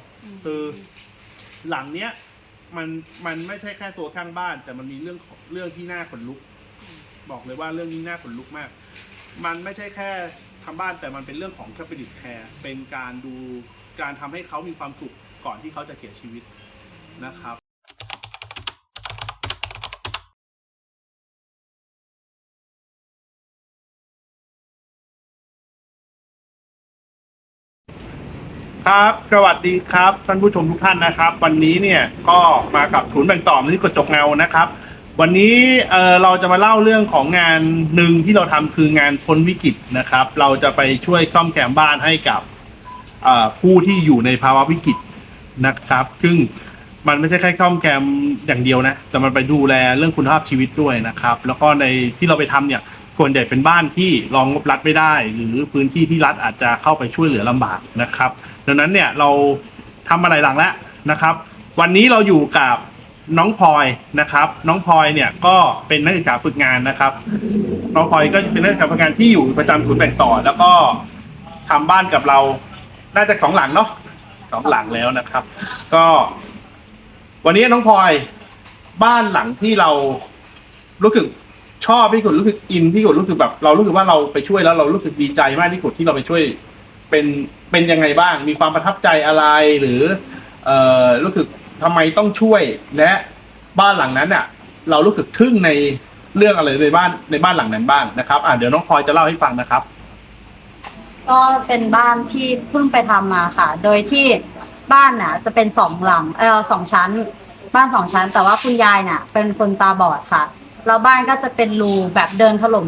ะคือหลังเนี้ย มันมันไม่ใช่แค่ตัวข้างบ้าน แต่มันมีเรื่องของเรื่องที่น่าขนลุก บอกเลยว่าเรื่องนี้น่าขนลุกมาก มันไม่ใช่แค่ทำบ้านแต่มันเป็นเรื่องของแคปิลิตแคร์เป็นการดูการทำให้เขามีความสุขก่อนที่เขาจะเสียชีวิตนะครับ ครับ สวัสดีครับท่านผู้ชมทุกท่านนะครับ วันนี้เนี่ยก็มากับศูนย์แบ่งต่อที่กระจกเงานะครับ วันนี้เอ่อเราจะมาเล่าเรื่องของงานหนึ่งที่เราทำคืองานพ้นวิกฤตนะครับ เราจะไปช่วยซ่อมแซมบ้านให้กับเอ่อผู้ที่อยู่ในภาวะวิกฤตนะครับ ซึ่งมันไม่ใช่แค่ซ่อมแซมอย่างเดียวนะแต่มันไปดูแลเรื่องคุณภาพชีวิตด้วยนะครับ แล้วก็ในที่เราไปทำเนี่ยส่วนใหญ่เป็นบ้านที่รองงบรัฐไม่ได้ หรือพื้นที่ที่รัฐอาจจะเข้าไปช่วยเหลือลำบากนะครับ ดังนั้นเนี่ยเราทำมาหลายหลังแล้วนะครับ วันนี้เราอยู่กับน้องพลอยนะครับ น้องพลอยเนี่ยก็เป็นนักศึกษาฝึกงานนะครับ น้องพลอยก็เป็นนักศึกษาฝึกงานที่อยู่ประจำศูนย์แบ่งต่อ แล้วก็ทำบ้านกับเรา น่าจะสองหลังเนาะสองหลังแล้วนะครับ ก็ วันนี้น้องพลอยบ้านหลังที่เรารู้สึกชอบที่สุดรู้สึกอินที่สุดรู้สึกแบบ เรารู้สึกว่าเราไปช่วยแล้วเรารู้สึกดีใจมากที่สุดที่เราไปช่วย เป็นเป็นยังไงบ้าง มีความประทับใจอะไรหรือ เอ่อรู้สึกทำไมต้องช่วยและบ้านหลังนั้นอะ เรารู้สึกทึ่งในเรื่องอะไรในบ้านในบ้านหลังนั้นบ้างนะครับอ่าเดี๋ยวน้องพลอยจะเล่าให้ฟังนะครับ ก็เป็นบ้านที่เพิ่งไปทำมาค่ะ โดยที่บ้านน่ะ จะเป็นสองหลังเออสองชั้น บ้านสองชั้น แต่ว่าคุณยายน่ะ เป็นคนตาบอดค่ะแล้วบ้านก็จะเป็นรูแบบเดินถล่ม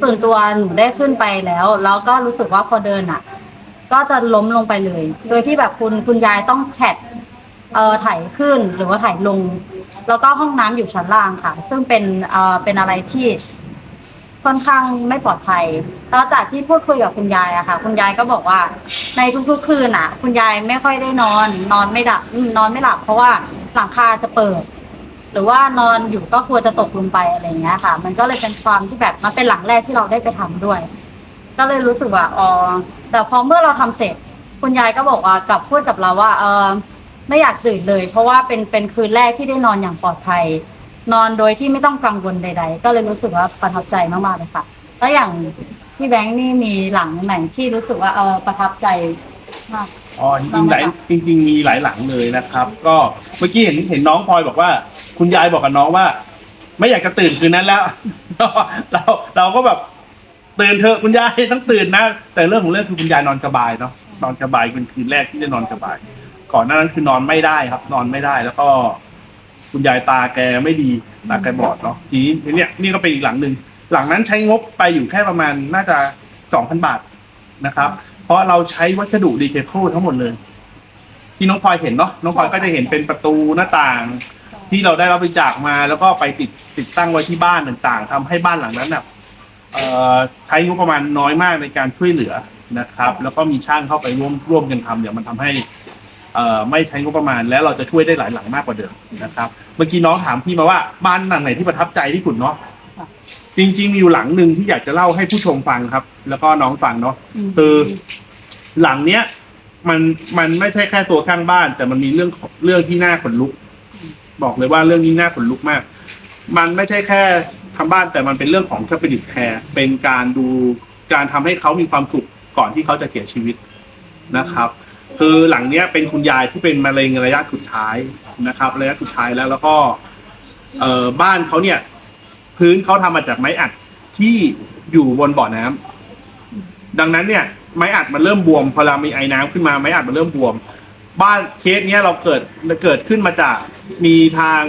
ส่วนตัวหนูได้ขึ้นไปแล้ว แล้วก็รู้สึกว่าพอเดินอะ ก็จะล้มลงไปเลย โดยที่แบบคุณคุณยายต้องแท็ดเอ่อถ่ายขึ้นหรือว่าถ่ายลง แล้วก็ห้องน้ำอยู่ชั้นล่างค่ะ ซึ่งเป็นเอ่อเป็นอะไรที่ค่อนข้างไม่ปลอดภัยแล้วจากที่พูดคุยกับคุณยายอะค่ะ คุณยายก็บอกว่า ในทุกๆคืนอะคุณยายไม่ค่อยได้นอน นอนไม่หลับอืมนอนไม่หลับ เพราะว่าหลังคาจะเปิด หรือว่านอนอยู่ก็กลัวจะตกลงไปอะไรอย่างเงี้ยค่ะ มันก็เลยเป็นความที่แบบมันเป็นหลังแรกที่เราได้ไปทำด้วย ก็เลยรู้สึกว่าอ๋อแต่พอเมื่อเราทำเสร็จ คุณยายก็บอกว่ากลับพูดกับเราว่า เออไม่อยากตื่นเลย เพราะว่าเป็นเป็นคืนแรกที่ได้นอนอย่างปลอดภัย นอนโดยที่ไม่ต้องกังวลใด ๆ ก็เลยรู้สึกว่าประทับใจมากๆเลยค่ะ แล้วอย่างพี่แบงค์นี่มีหลังไหนที่รู้สึกว่าเออประทับใจมากอ๋อจริงๆหลายจริง ๆ มีหลายหลังเลยนะครับ ก็เมื่อกี้เห็นเห็นน้องพลอยบอกว่า คุณยายบอกกับน้องว่า ไม่อยากจะตื่นคืนนั้นแล้ว เราเราก็แบบ ตื่นเถอะคุณยายต้องตื่นนะ แต่เรื่องของเรื่องคือคุณยายนอนสบายเนาะนอนสบายเป็นคืนแรกที่ได้นอนสบาย ก่อนหน้านั้นคือนอนไม่ได้ครับ นอนไม่ได้แล้วก็ คุณยายตาแกไม่ดีตาแกบอดเนาะทีนี้เนี่ยนี่ก็เป็นอีกหลังหนึ่งหลังนั้นใช้งบไปอยู่แค่ประมาณน่าจะสองพันบาทนะครับ เพราะเราใช้วัสดุรีเคิลทั้งหมดเลย ที่น้องพลอยเห็นเนาะน้องพลอยก็จะเห็นเป็นประตูหน้าต่างที่เราได้รับบริจาคมาแล้วก็ไปติดติดตั้งไว้ที่บ้านต่างๆทำให้บ้านหลังนั้นน่ะ ใช้งบประมาณน้อยมากในการช่วยเหลือนะครับ แล้วก็มีช่างเข้าไปร่วมร่วมกันทำเนี่ยมันทำให้เอ่อไม่ใช้งบประมาณ แล้วเราจะช่วยได้หลายหลังมากกว่าเดิมนะครับ เมื่อกี้น้องถามพี่มาว่าบ้านหลังไหนที่ประทับใจที่สุดเนาะจริง ๆ มีอยู่หลังหนึ่งที่อยากจะเล่าให้ผู้ชมฟังครับ แล้วก็น้องฟังเนาะคือหลังเนี้ยมันมันไม่ใช่แค่ตัวข้างบ้าน แต่มันมีเรื่องของเรื่องที่น่าขนลุก บอกเลยว่าเรื่องนี้น่าขนลุกมาก มันไม่ใช่แค่ ทำบ้านแต่มันเป็นเรื่องของแคปิลิตแคร์เป็นการดูการทำให้เขามีความสุขก่อนที่เขาจะเสียชีวิตนะครับ คือหลังเนี้ยเป็นคุณยายที่เป็นมะเร็งระยะสุดท้ายนะครับ ระยะสุดท้ายแล้วแล้วก็เอ่อบ้านเขาเนี่ย พื้นเขาทำมาจากไม้อัดที่อยู่บนบ่อน้ำดังนั้นเนี่ย ไม้อัดมันเริ่มบวมพอเรามีไอ้น้ำขึ้นมาไม้อัดมันเริ่มบวม บ้านเคสเนี้ยเราเกิดเกิดขึ้นมาจากมีทาง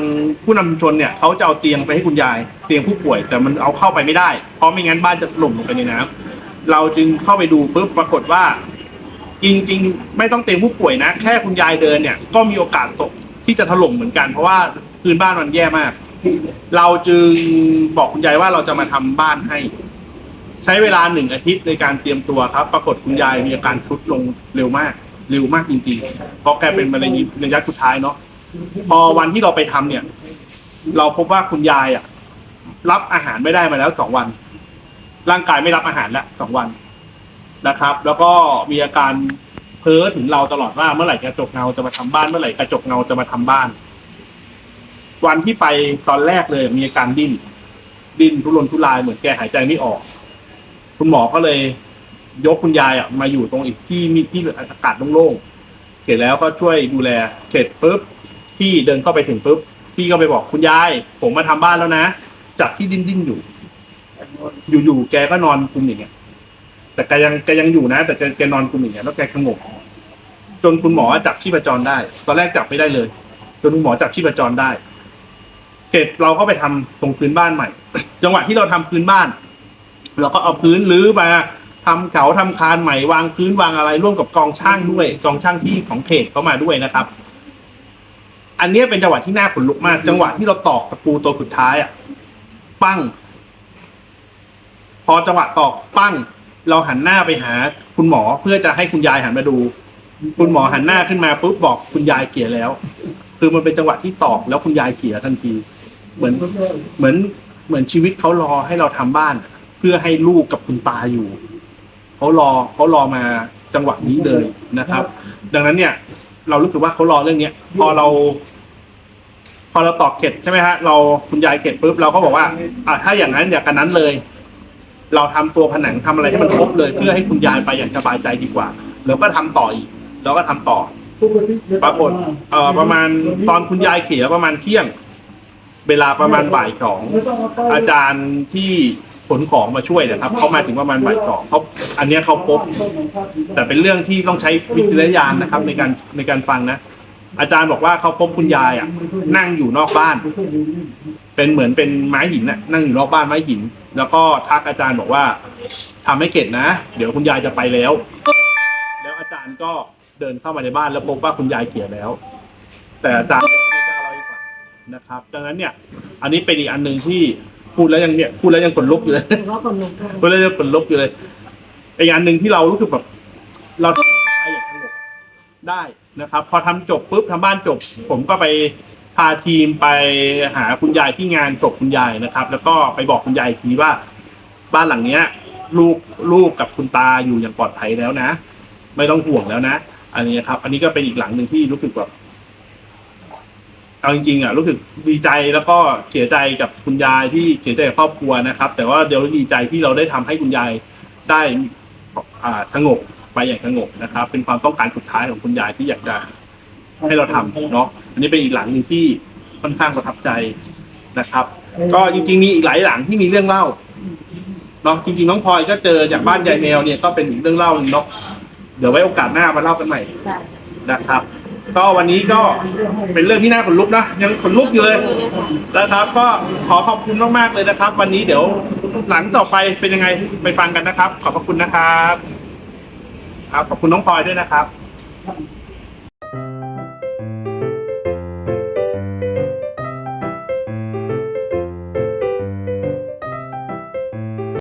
ผู้นำชุมชนเนี่ยเขาจะเอาเตียงไปให้คุณยายเตียงผู้ป่วย แต่มันเอาเข้าไปไม่ได้ เพราะไม่งั้นบ้านจะถล่มลงไปในน้ำเราจึงเข้าไปดูปุ๊บปรากฏว่า จริงๆ ไม่ต้องเตียงผู้ป่วยนะ แค่คุณยายเดินเนี่ยก็มีโอกาสตกที่จะถล่มเหมือนกัน เพราะว่าพื้นบ้านมันแย่มาก เราจึงบอกคุณยายว่าเราจะมาทำบ้านให้ ใช้เวลาหนึ่งอาทิตย์ในการเตรียมตัวครับ ปรากฏคุณยายมีอาการทรุดลงเร็วมาก เร็วมากจริงๆ เพราะแกเป็นมะเร็งระยะสุดท้ายเนาะ พอวันที่เราไปทำเนี่ย เราพบว่าคุณยายอะ รับอาหารไม่ได้มาแล้วสองวัน ร่างกายไม่รับอาหารแล้วสองวันนะครับ แล้วก็มีอาการเพ้อถึงเราตลอดว่าเมื่อไหร่กระจกเงาจะมาทำบ้านเมื่อไหร่กระจกเงาจะมาทำบ้าน วันที่ไปตอนแรกเลยมีอาการดิ้น ดิ้นทุรนทุรายเหมือนแกหายใจไม่ออก คุณหมอก็เลย ยกคุณยายอะมาอยู่ตรงอีกที่มีที่อากาศโล่งๆเสร็จแล้วก็ช่วยดูแลเสร็จปุ๊บพี่เดินเข้าไปถึงปุ๊บพี่ก็ไปบอกคุณยาย ผมมาทำบ้านแล้วนะจากที่ดิ้นดิ้นๆอยู่ อยู่ๆแกก็นอนกุมอย่างเงี้ย แต่แกยังแกยังอยู่นะ แต่แกแกนอนกุมอย่างเงี้ยแล้วแกขงกจนคุณหมอจับชีพจรได้ ตอนแรกจับไม่ได้เลย จนคุณหมอจับชีพจรได้เสร็จเราก็ไปทำตรงพื้นบ้านใหม่ จังหวะที่เราทำพื้นบ้าน เราก็เอาพื้นรื้อมา ทำเขาทำคานใหม่วางพื้นวางอะไรร่วมกับกองช่างด้วยกองช่างที่ของเขตเข้ามาด้วยนะครับ อันเนี้ยเป็นจังหวะที่น่าขนลุกมาก จังหวะที่เราตอกตะปูตัวสุดท้ายอะปั้ง พอจังหวะตอกปั้ง เราหันหน้าไปหา คุณหมอเพื่อจะให้คุณยายหันมาดู คุณหมอหันหน้าขึ้นมาปุ๊บบอกคุณยายเกลียแล้ว คือมันเป็นจังหวะที่ตอกแล้วคุณยายเกลียทันที เหมือนเหมือนเหมือนชีวิตเขารอให้เราทำบ้าน เพื่อให้ลูกกับคุณตาอยู่ เขารอเขารอมาจังหวะนี้เลยนะครับ ดังนั้นเนี่ย เรารู้สึกว่าเขารอเรื่องเนี้ย พอเรา พอเราตอกเข็ดใช่ไหมฮะเราคุณยายเข็ดปุ๊บเราก็บอกว่าอะถ้าอย่างนั้นอย่างกันนั้นเลย เราทำตัวผนังทำอะไรให้มันครบเลย เพื่อให้คุณยายไปอย่างสบายใจดีกว่า แล้วก็ทำต่ออีกแล้วก็ทำต่อ ปรากฏเอ่อประมาณตอนคุณยายเขียประมาณเที่ยง เวลาประมาณบ่ายสอง อาจารย์ที่ ขนของมาช่วยนะครับเขามาถึงประมาณบ่ายสองเขาอันเนี้ยเขาพบ แต่เป็นเรื่องที่ต้องใช้วิจารณญาณนะครับ ในการในการฟังนะอาจารย์บอกว่าเขาพบคุณยายอะ นั่งอยู่นอกบ้าน เป็นเหมือนเป็นไม้หินน่ะนั่งอยู่นอกบ้านไม้หิน แล้วก็ทักอาจารย์บอกว่าทำให้เข็ดนะ เดี๋ยวคุณยายจะไปแล้ว แล้วอาจารย์ก็เดินเข้ามาในบ้านแล้วพบว่าคุณยายเกลียแล้ว แต่อาจารย์ไม่กล้าเล่าให้ฟังนะครับ ดังนั้นเนี่ย อันนี้เป็นอีกอันหนึ่งที่ พูดแล้วยังเนี่ยพูดแล้วยังขนลุกอยู่เลยถือว่าคนลุกด้วยพูดแล้วยังขนลุกอยู่เลยอีกอันหนึ่งที่เรารู้สึกแบบ เราทำให้ไปอย่างสงบได้นะครับ พอทำจบปุ๊บทำบ้านจบ ผมก็ไปพาทีมไปหาคุณยายที่งานจบคุณยายนะครับ แล้วก็ไปบอกคุณยายอีกทีว่า บ้านหลังเนี้ย ลูกลูกกับคุณตาอยู่อย่างปลอดภัยแล้วนะ ไม่ต้องห่วงแล้วนะ อันนี้ครับ อันนี้ก็เป็นอีกหลังหนึ่งที่รู้สึกแบบ เอาจริงๆอะรู้สึกดีใจแล้วก็เสียใจกับคุณยายที่เสียใจกับครอบครัวนะครับ แต่ว่าเดี๋ยวดีใจที่เราได้ทำให้คุณยายได้อ่าสงบไปอย่างสงบนะครับ เป็นความต้องการสุดท้ายของคุณยายที่อยากจะให้เราทำเนาะอันนี้เป็นอีกหลังหนึ่งที่ค่อนข้างประทับใจนะครับ ก็จริง ๆ มีอีกหลายหลังที่มีเรื่องเล่าเนาะจริงๆน้องพลอยก็เจอจากบ้านยายแมวเนี่ยก็เป็นเรื่องเล่าเนาะเดี๋ยวไว้โอกาสหน้ามาเล่ากันใหม่นะครับ ก็วันนี้ก็เป็นเรื่องที่น่าขนลุกนะยังขนลุกอยู่เลยนะครับ ก็ขอขอบคุณมากๆเลยนะครับ วันนี้เดี๋ยวหลังต่อไปเป็นยังไงไปฟังกันนะครับ ขอบพระคุณนะครับ ครับขอบคุณน้องพลอยด้วยนะครับ